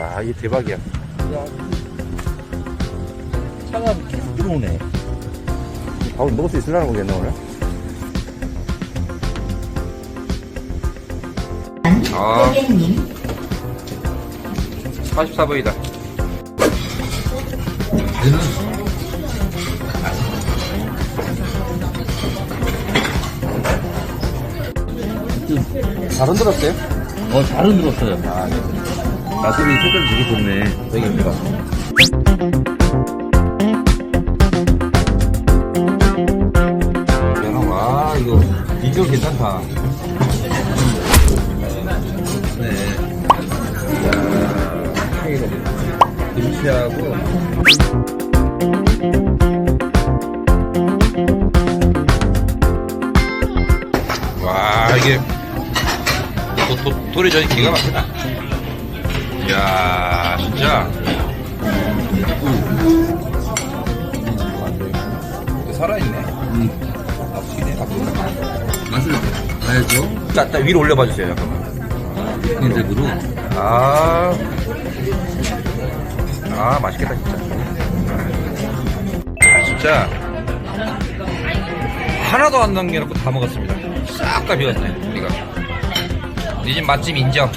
와, 이게 대박이야. 차가 계속 들어오네. 밥을 먹을 수 있으려나 모르겠네, 오늘. 아, 고객님 44분이다. 잘 흔들었어요? 어, 잘 흔들었어요. 나소리 색깔 되게 좋네. 여기입니다. 야, 와, 이거, 이거 괜찮다. 네. 야, 이거 김치하고. 와, 이게, 도, 도, 도리전이 기가 막히다. 이야, 진짜. 살아있네. 납치네, 납치. 맛을 봐야죠. 자, 딱 위로 올려봐 주세요, 잠깐만. 흰색으로. 아. 아, 맛있겠다, 진짜. 아, 진짜. 하나도 안 남겨놓고 다 먹었습니다. 싹 다 비웠네, 우리가. 이집 맛집 인정.